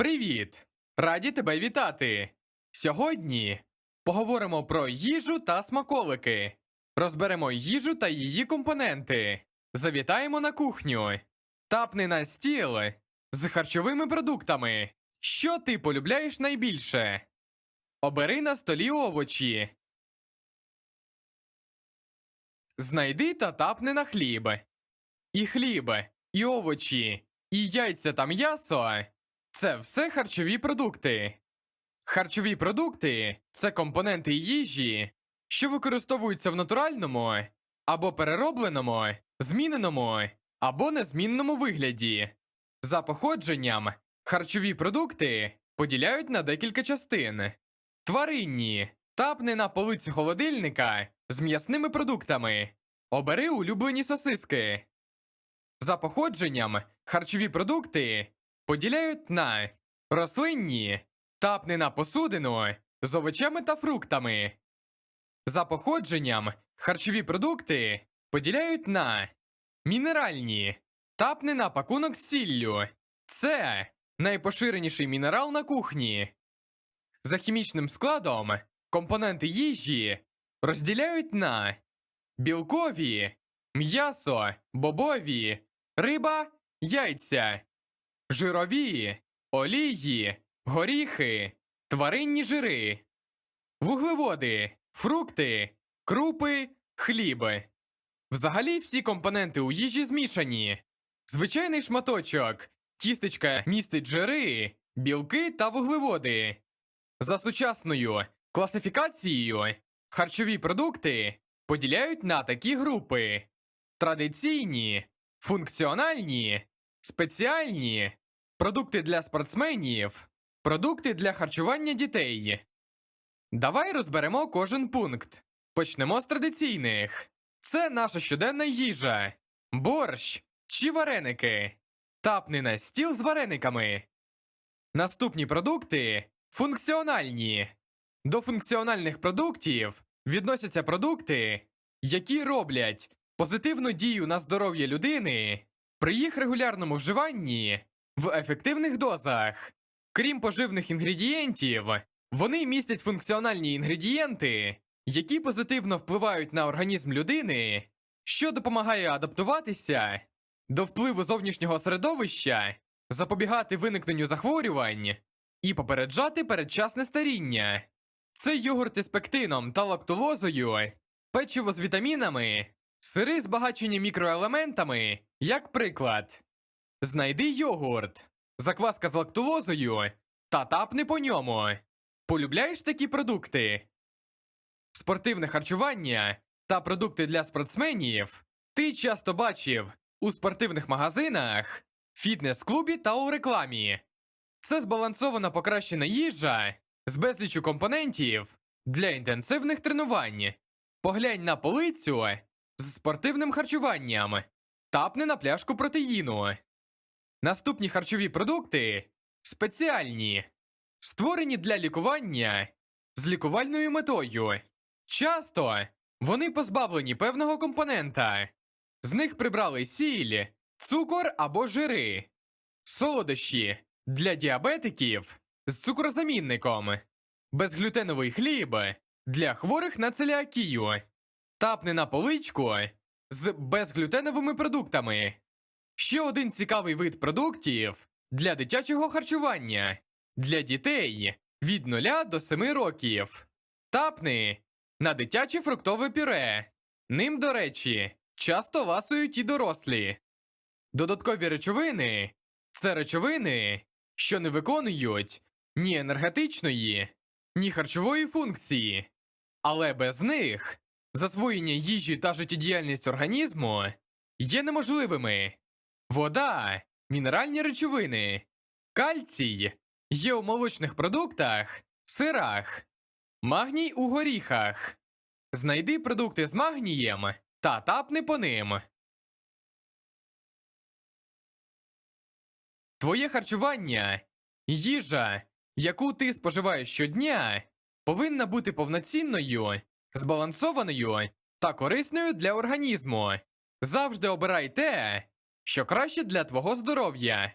Привіт! Раді тебе вітати! Сьогодні поговоримо про їжу та смаколики. Розберемо їжу та її компоненти. Завітаємо на кухню. Тапни на стіл з харчовими продуктами. Що ти полюбляєш найбільше? Обери на столі овочі. Знайди та тапни на хліб. І хліб, і овочі, і яйця та м'ясо це все харчові продукти. Харчові продукти це компоненти їжі, що використовуються в натуральному або переробленому, зміненому або незмінному вигляді. За походженням харчові продукти поділяють на декілька частин. Тваринні тапни на полицю холодильника з м'ясними продуктами. Обери улюблені сосиски. За походженням харчові продукти поділяють на рослинні тапни на посудину з овочами та фруктами. За походженням харчові продукти поділяють на мінеральні тапни на пакунок з сіллю. Це найпоширеніший мінерал на кухні. За хімічним складом компоненти їжі розділяють на білкові, м'ясо, бобові, риба, яйця, жирові, олії, горіхи, тваринні жири, вуглеводи, фрукти, крупи, хліби. Взагалі всі компоненти у їжі змішані. Звичайний шматочок, тістечка містить жири, білки та вуглеводи. За сучасною класифікацією харчові продукти поділяють на такі групи: традиційні, функціональні, спеціальні, продукти для спортсменів, продукти для харчування дітей. Давай розберемо кожен пункт. Почнемо з традиційних. Це наша щоденна їжа, борщ чи вареники. Тапни на стіл з варениками. Наступні продукти функціональні. До функціональних продуктів відносяться продукти, які роблять позитивну дію на здоров'я людини при їх регулярному вживанні в ефективних дозах. Крім поживних інгредієнтів, вони містять функціональні інгредієнти, які позитивно впливають на організм людини, що допомагає адаптуватися до впливу зовнішнього середовища, запобігати виникненню захворювань і попереджати передчасне старіння. Це йогурти з пектином та лактулозою, печиво з вітамінами, сири збагачені мікроелементами, як приклад. Знайди йогурт, закваска з лактулозою та тапни по ньому. Полюбляєш такі продукти? Спортивне харчування та продукти для спортсменів ти часто бачив у спортивних магазинах, фітнес-клубі та у рекламі. Це збалансована покращена їжа з безлічу компонентів для інтенсивних тренувань. Поглянь на полицю з спортивним харчуванням. Тапни на пляшку протеїну. Наступні харчові продукти спеціальні, створені для лікування з лікувальною метою. Часто вони позбавлені певного компонента. З них прибрали сіль, цукор або жири, солодощі для діабетиків з цукрозамінником, безглютеновий хліб для хворих на целіакію, тапни на поличку з безглютеновими продуктами. Ще один цікавий вид продуктів для дитячого харчування для дітей від 0 до 7 років. Тапни на дитяче фруктове пюре. Ним, до речі, часто ласують і дорослі. Додаткові речовини це речовини, що не виконують ні енергетичної, ні харчової функції, але без них засвоєння їжі та життєдіяльність організму є неможливими. Вода, мінеральні речовини, кальцій є у молочних продуктах, сирах, магній у горіхах. Знайди продукти з магнієм та тапни по ним. Твоє харчування, їжа, яку ти споживаєш щодня, повинна бути повноцінною, збалансованою та корисною для організму. Завжди обирай те, що краще для твого здоров'я.